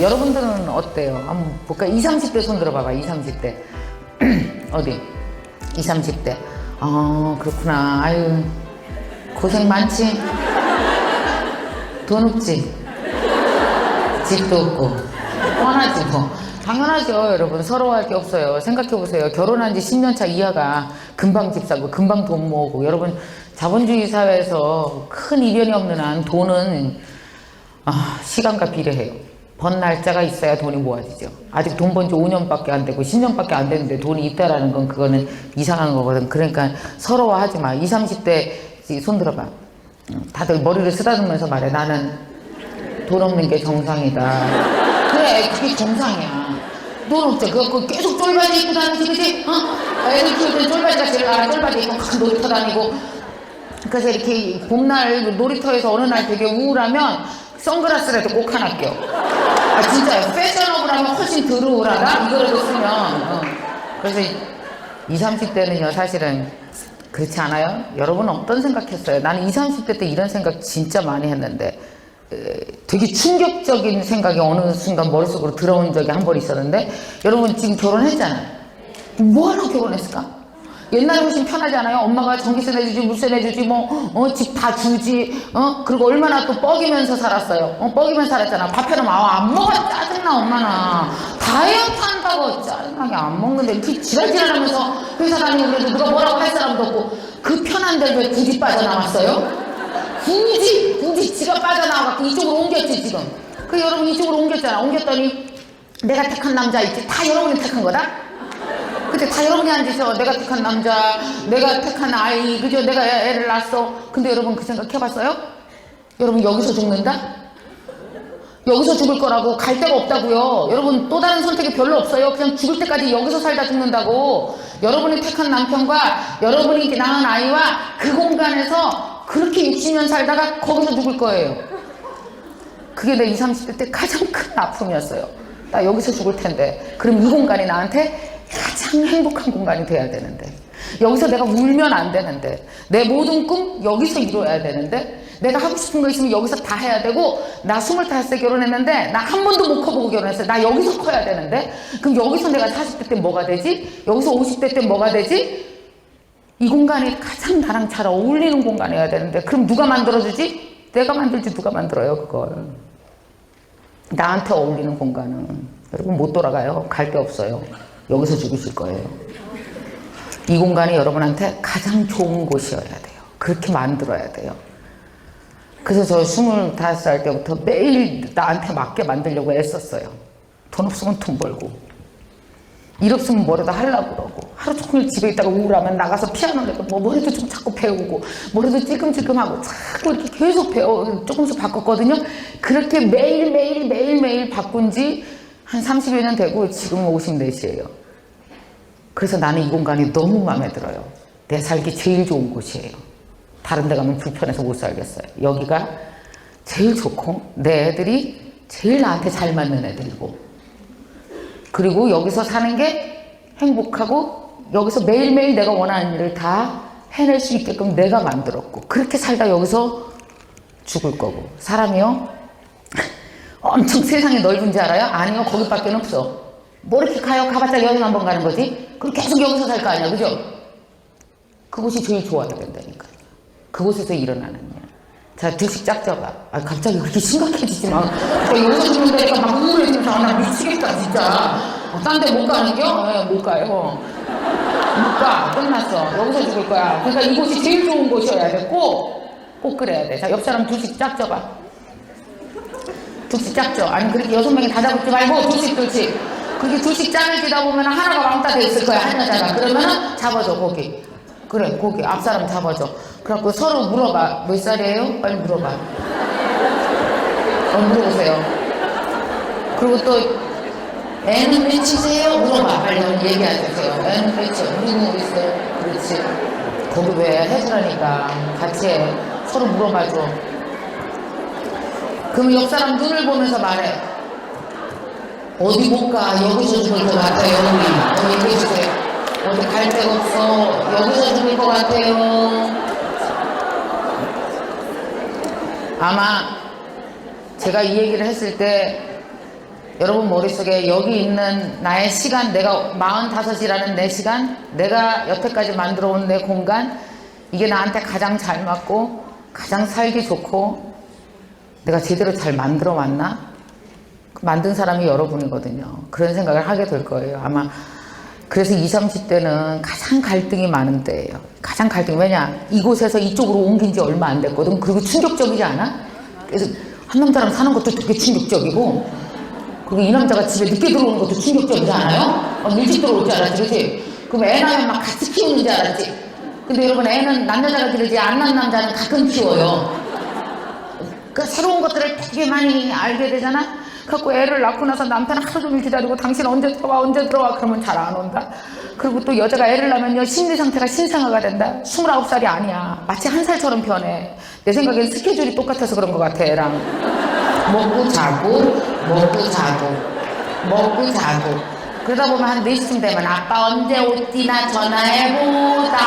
여러분들은 어때요? 한번 볼까? 20, 30대 손 들어봐봐. 20, 30대. 어디? 20, 30대. 아, 그렇구나. 아유, 고생 많지? 돈 없지? 집도 없고. 뻔하지 뭐. 당연하죠, 여러분. 서러워할 게 없어요. 생각해보세요. 결혼한 지 10년 차 이하가 금방 집 사고, 금방 돈 모으고. 여러분, 자본주의 사회에서 큰 이변이 없는 한 돈은 아, 시간과 비례해요. 번 날짜가 있어야 돈이 모아지죠. 아직 돈 번 지 5년밖에 안 되고 10년밖에 안 되는데 돈이 있다라는 건 그거는 이상한 거거든. 그러니까 서러워하지 마. 20, 30대 손 들어봐. 음, 다들 머리를 쓰다듬으면서 말해. 나는 돈 없는 게 정상이다. 그래, 그게 정상이야. 돈 없죠. 그거 계속 쫄바지 입고 다니지, 그지? 어? 애들 키울 때 쫄바지가 제일 나아. 쫄바지 입고 막 놀이터 다니고. 그래서 이렇게 봄날 놀이터에서 어느 날 되게 우울하면 선글라스라도 꼭 하나 껴. 아 진짜요. 패셔너블하면 훨씬 덜 우울하다. 이거라도 쓰면. 어. 그래서 20, 30대는요 사실은 그렇지 않아요? 여러분은 어떤 생각했어요? 나는 20, 30대 때 이런 생각 진짜 많이 했는데 에, 되게 충격적인 생각이 어느 순간 머릿속으로 들어온 적이 한 번 있었는데 여러분 지금 결혼했잖아요. 뭐하러 결혼했을까? 옛날에 훨씬 편하지 않아요? 엄마가 전기세 내주지, 물세 내주지, 뭐, 어, 집 다 주지, 어? 그리고 얼마나 또 뻐기면서 살았어요. 어, 뻐기면서 살았잖아. 밥 해놓으면, 아, 안 먹어. 짜증나, 엄마는. 다이어트 한다고 짜증나게 안 먹는데, 이렇게 지랄지랄 하면서 회사 다니고 그래도 누가 뭐라고 할 사람도 없고, 그 편한데 왜 굳이 빠져나왔어요? 굳이, 굳이 지가 빠져나와갖고 이쪽으로 옮겼지, 지금. 그 여러분 이쪽으로 옮겼잖아. 옮겼더니, 내가 택한 남자 있지? 다 여러분이 택한 거다? 그때 다 여러분이 앉으셔. 내가 택한 남자, 내가 택한 아이, 그죠? 내가 애- 애를 낳았어. 근데 여러분 그 생각 해봤어요? 여러분 여기서 죽는다? 여기서 죽을 거라고 갈 데가 없다고요. 여러분 또 다른 선택이 별로 없어요. 그냥 죽을 때까지 여기서 살다 죽는다고. 여러분이 택한 남편과 여러분이 낳은 아이와 그 공간에서 그렇게 60년 살다가 거기서 죽을 거예요. 그게 내 20, 30대 때 가장 큰 아픔이었어요. 나 여기서 죽을 텐데. 그럼 이 공간이 나한테 가장 행복한 공간이 돼야 되는데. 여기서 내가 울면 안 되는데. 내 모든 꿈 여기서 이루어야 되는데. 내가 하고 싶은 거 있으면 여기서 다 해야 되고. 나 25세 결혼했는데 나 한 번도 못 커보고 결혼했어요. 나 여기서 커야 되는데. 그럼 여기서 내가 40대 때 뭐가 되지? 여기서 50대 때 뭐가 되지? 이 공간이 가장 나랑 잘 어울리는 공간이어야 되는데. 그럼 누가 만들어주지? 내가 만들지 누가 만들어요, 그걸. 나한테 어울리는 공간은 여러분 못 돌아가요. 갈 데 없어요. 여기서 죽으실 거예요. 이 공간이 여러분한테 가장 좋은 곳이어야 돼요. 그렇게 만들어야 돼요. 그래서 저 25살 때부터 매일 나한테 맞게 만들려고 애썼어요. 돈 없으면 돈 벌고. 일 없으면 뭐라도 하려고 그러고. 하루 종일 집에 있다가 우울하면 나가서 피아노를 뭐 뭐라도 좀 자꾸 배우고 뭐라도 찔끔찔끔하고 자꾸 계속 배워 조금씩 바꿨거든요. 그렇게 매일매일 매일매일 바꾼 지 한 30여 년 되고 지금은 54시예요. 그래서 나는 이 공간이 너무 마음에 들어요. 내 살기 제일 좋은 곳이에요. 다른 데 가면 불편해서 못 살겠어요. 여기가 제일 좋고 내 애들이 제일 나한테 잘 맞는 애들이고 그리고 여기서 사는 게 행복하고 여기서 매일매일 내가 원하는 일을 다 해낼 수 있게끔 내가 만들었고 그렇게 살다 여기서 죽을 거고 사람이요 엄청 세상이 넓은지 알아요? 아니요 거기밖에 없어 뭐 이렇게 가요 가봤자 여행 한 번 가는 거지 그럼 계속 여기서 살 거 아니야 그죠? 그곳이 제일 좋아야 된다니까 그곳에서 일어나는 일. 자, 들씩 짝져봐. 아, 갑자기 그렇게 심각해지지 마. 저 여기서 죽는다니까 막 우울해지면서 아, 나 미치겠다, 진짜. 어, 딴데 못 가는겨? 네, 못 가요. 못 가. 끝났어. 여기서 죽을 거야. 그러니까 이곳이 제일 좋은 곳이어야 돼. 꼭, 꼭 그래야 돼. 자, 옆 사람 둘씩 짝져봐. 둘씩 짝져. 아니, 그렇게 여섯 명이 다 잡지 말고 둘씩, 둘씩. 그렇게 둘씩 짝을 지다 보면 하나가 왕따 돼 있을 거야, 한 여자가. 그러면은 잡아줘, 거기. 그래, 거기. 앞 사람 잡아줘. 그래갖고 서로 물어봐. 몇 살이에요? 빨리 물어봐. 어, 물어보세요. 그리고 또, 애는 몇이세요? 물어봐. 빨리 얘기해주세요. 애는 몇이? 누구 있어요? 그렇지. 거기 왜 해주라니까. 같이 해. 서로 물어봐줘. 그럼 옆 사람 눈을 보면서 말해. 어디 못 가? 여기서 죽을 것 같아요, 우리. 어, 얘기해주세요. 어디 갈 데가 없어. 여기서 죽을 것 같아요. 아마 제가 이 얘기를 했을 때 여러분 머릿속에 여기 있는 나의 시간, 내가 45이라는 내 시간, 내가 여태까지 만들어 온 내 공간, 이게 나한테 가장 잘 맞고, 가장 살기 좋고, 내가 제대로 잘 만들어 왔나? 그 만든 사람이 여러분이거든요. 그런 생각을 하게 될 거예요. 아마 그래서 20, 30대는 가장 갈등이 많은 때예요. 가장 갈등이 왜냐? 이곳에서 이쪽으로 옮긴 지 얼마 안 됐거든. 그리고 충격적이지 않아? 그래서 한 남자랑 사는 것도 되게 충격적이고 그리고 이 남자가 집에 늦게 들어오는 것도 충격적이지 않아요? 어, 일찍 들어올 줄 알았지, 그치? 그럼 애 낳으면 막 같이 키우는 줄 알았지? 근데 여러분 애는 남자가 기르지 안 낳은 남자는 가끔 키워요. 그 새로운 것들을 되게 많이 알게 되잖아. 갖고 애를 낳고 나서 남편은 하루 종일 기다리고 당신 언제 들어와 언제 들어와 그러면 잘 안 온다. 그리고 또 여자가 애를 낳으면요 심리 상태가 신생아가 된다. 29살이 아니야. 마치 한 살처럼 변해. 내 생각엔 스케줄이 똑같아서 그런 것 같아 애랑. 먹고 자고 먹고 자고 먹고 자고 그러다 보면 한 4시쯤 되면 아빠 언제 오디나 전화해보다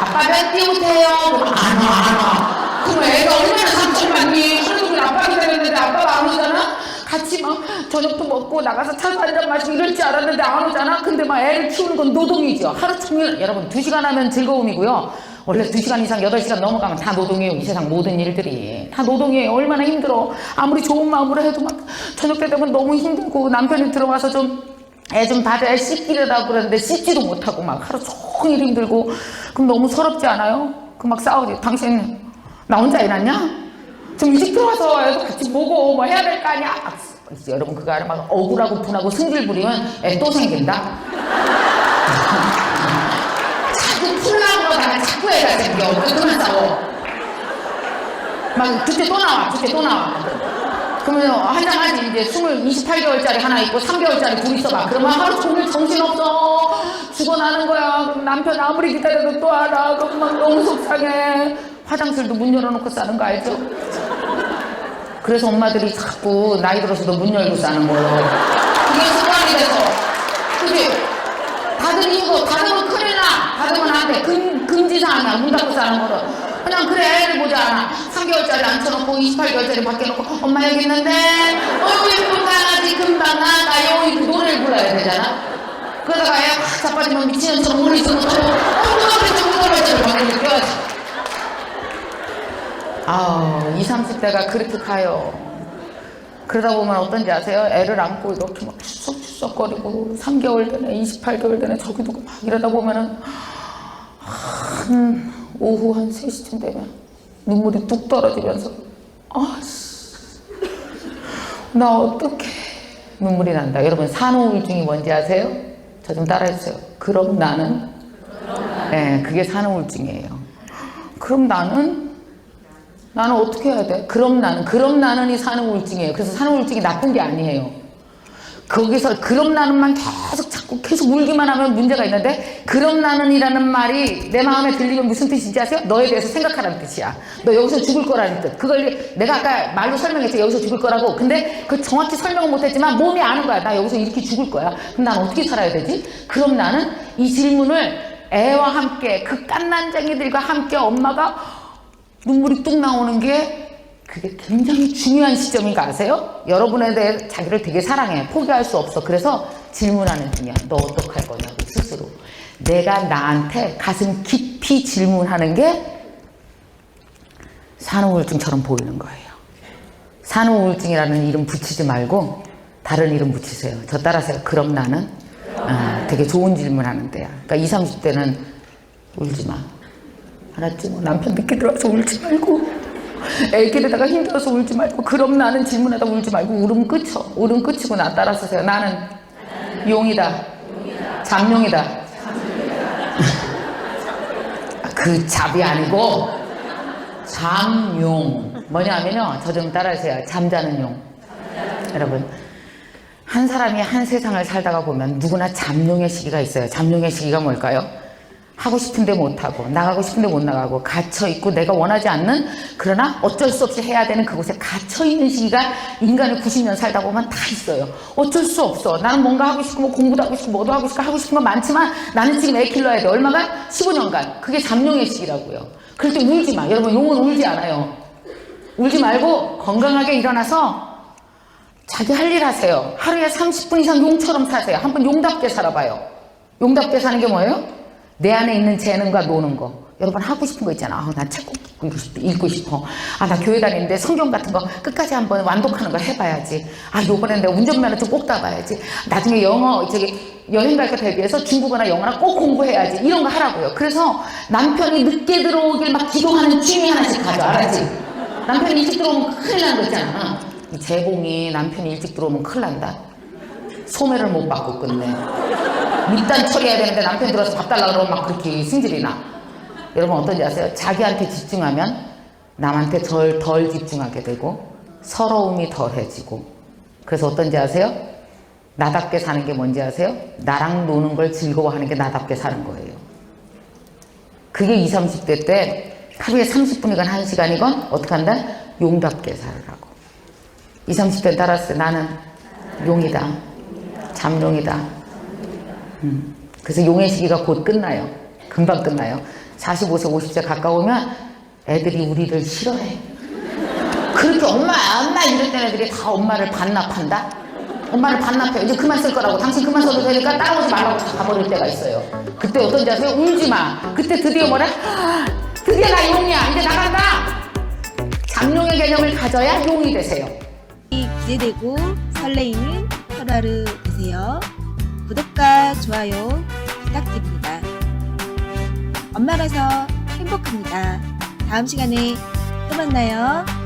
아빠 몇띠 오세요? 그럼 안 와, 안 와. 그럼 애가 얼마나 상처받니? 하루 종일 아빠 기다렸는데 아빠가 안 오잖아? 같이 막 저녁도 먹고 나가서 차도 한잔 마시고 이럴 줄 알았는데 안 오잖아? 근데 막 애를 키우는 건 노동이죠. 하루 종일, 여러분, 두 시간 하면 즐거움이고요. 원래 두시간 이상, 여덟 시간 넘어가면 다 노동이에요. 이 세상 모든 일들이. 다 노동이에요. 얼마나 힘들어. 아무리 좋은 마음으로 해도 막 저녁 때 되면 너무 힘들고 남편이 들어와서 좀 애좀 봐줘 애 씻기려다 그러는데 씻지도 못하고 막 하루 종일 힘들고 그럼 너무 서럽지 않아요? 그 막 싸우지 당신 나 혼자 일하냐? 좀 일찍 들어와서 같이 보고 뭐 해야 될 거 아니야? 아, 여러분 그거 알아? 막 억울하고 분하고 승질 부리면 애 또 생긴다? 자꾸 풀라고 그러다가 자꾸 애가 생겨 그만 싸워 막 그때 또 나와 그때 또 나와 그러면 한 장 하지 이제 20, 28개월짜리 하나 있고 3개월짜리 둘 있어 봐 그러면 하루 종일 정신없어 죽어나는 거야 그럼 남편 아무리 기다려도 또 하라 그럼 막 너무 속상해 화장실도 문 열어놓고 싸는 거 알죠? 그래서 엄마들이 자꾸 나이 들어서도 문 열고 싸는 거예요 그게 습관이 돼서 그지? 다들 이거 닫으면 큰일 나 닫으면 안돼 금지사항이야 문 닫고 싸는 거는 그냥 그래 애를 보지 않아 3개월짜리 앉혀놓고 28개월짜리 밖에 놓고 엄마 여기 있는데 어이구 예쁜 강아지 금방 나가요 이렇게 노래를 불러야 되잖아 그러다가 애가 확 자빠지면 미친년처럼 물을 쓰고 또 어이구 그래 좀 노래를 방금 느껴야지 아우 20, 30대가 그렇게 가요. 그러다 보면 어떤지 아세요? 애를 안고 이렇게 막 추석추석거리고 3개월 되네 28개월 되네 저기 두고 막 이러다 보면은 한 오후 한 3시쯤 되면 눈물이 뚝 떨어지면서 아씨 나 어떡해. 눈물이 난다. 여러분 산후우울증이 뭔지 아세요? 저 좀 따라해주세요. 그럼 나는? 네 그게 산후우울증이에요. 그럼 나는 나는 어떻게 해야 돼? 그럼 나는 그럼 나는이 산후 우울증이에요 그래서 산후 우울증이 나쁜 게 아니에요 거기서 그럼 나는만 계속 자꾸 계속 울기만 하면 문제가 있는데 그럼 나는이라는 말이 내 마음에 들리면 무슨 뜻인지 아세요? 너에 대해서 생각하라는 뜻이야. 너 여기서 죽을 거라는 뜻. 그걸 내가 아까 말로 설명했지 여기서 죽을 거라고. 근데 그 정확히 설명은 못했지만 몸이 아는 거야. 나 여기서 이렇게 죽을 거야. 그럼 난 어떻게 살아야 되지? 그럼 나는 이 질문을 애와 함께 그 깐난쟁이들과 함께 엄마가 눈물이 뚝 나오는 게 그게 굉장히 중요한 시점인 거 아세요? 여러분에 대해 자기를 되게 사랑해. 포기할 수 없어. 그래서 질문하는 중이야. 너 어떡할 거냐고 스스로. 내가 나한테 가슴 깊이 질문하는 게 산후우울증처럼 보이는 거예요. 산후우울증이라는 이름 붙이지 말고 다른 이름 붙이세요. 저 따라서요. 그럼 나는 아, 되게 좋은 질문 하는 데야. 그러니까 20, 30대는 울지 마. 알았지? 뭐 남편 늦게 들어와서 울지 말고 애기에다가 힘들어서 울지 말고 그럼 나는 질문하다 울지 말고 울음 끝쳐 울음 끝이고 나 따라 쓰세요. 나는 용이다. 잠룡이다. 그 잡이 아니고 잠용 뭐냐면요. 저 좀 따라 하세요. 잠자는 용. 여러분 한 사람이 한 세상을 살다가 보면 누구나 잠룡의 시기가 있어요. 잠룡의 시기가 뭘까요? 하고 싶은데 못하고 나가고 싶은데 못 나가고 갇혀 있고 내가 원하지 않는 그러나 어쩔 수 없이 해야 되는 그곳에 갇혀 있는 시기가 인간을 90년 살다 보면 다 있어요. 어쩔 수 없어. 나는 뭔가 하고 싶고 뭐 공부도 하고 싶고 뭐도 하고 싶고 하고 싶은 건 많지만 나는 지금 애 길러야 돼. 얼마간? 15년간. 그게 잠룡의 시기라고요. 그럴 때 울지 마. 여러분 용은 울지 않아요. 울지 말고 건강하게 일어나서 자기 할 일 하세요. 하루에 30분 이상 용처럼 사세요. 한번 용답게 살아봐요. 용답게 사는 게 뭐예요? 내 안에 있는 재능과 노는 거. 여러분 하고 싶은 거 있잖아. 아, 나책 읽고 싶, 읽고 싶어. 아, 나 교회 다니는데 성경 같은 거 끝까지 한번 완독하는 거 해봐야지. 아, 요번에 내가 운전면허증 꼭 따봐야지. 나중에 영어, 저기, 여행 갈 거 대비해서 중국어나 영어나 꼭 공부해야지. 이런 거 하라고요. 그래서 남편이 늦게 들어오길 막 기도하는 취미 하나씩 가져. 알았지? 남편이 일찍 들어오면 큰일 나는 거 있잖아. 이 재봉이 남편이 일찍 들어오면 큰일 난다. 소매를 못 받고 끝내. 밑단 처리해야 되는데 남편 들어서 밥 달라고 그러면 막 그렇게 승질이 나. 여러분 어떤지 아세요? 자기한테 집중하면 남한테 덜, 덜 집중하게 되고 서러움이 덜해지고 그래서 어떤지 아세요? 나답게 사는 게 뭔지 아세요? 나랑 노는 걸 즐거워하는 게 나답게 사는 거예요. 그게 20, 30대 때 하루에 30분이건 1시간이건 어떻게 한다? 용답게 살으라고. 20, 30대 따랐을 때 나는 용이다. 잠룡이다. 음. 그래서 용의 시기가 곧 끝나요. 금방 끝나요. 45세, 50세 가까우면 애들이 우리를 싫어해. 그렇게 엄마, 엄마 이럴 때 애들이 다 엄마를 반납한다? 엄마를 반납해. 이제 그만 쓸 거라고. 당신 그만 써도 되니까 따라오지 말라고 가버릴 때가 있어요. 그때 어떤지 아세요? 울지 마. 그때 드디어 뭐라? 아, 드디어 나 용이야. 이제 나간다! 잠룡의 개념을 가져야 용이 되세요. 기대되고 설레이는 하루하루 되세요. 구독과 좋아요 부탁드립니다. 엄마라서 행복합니다. 다음 시간에 또 만나요.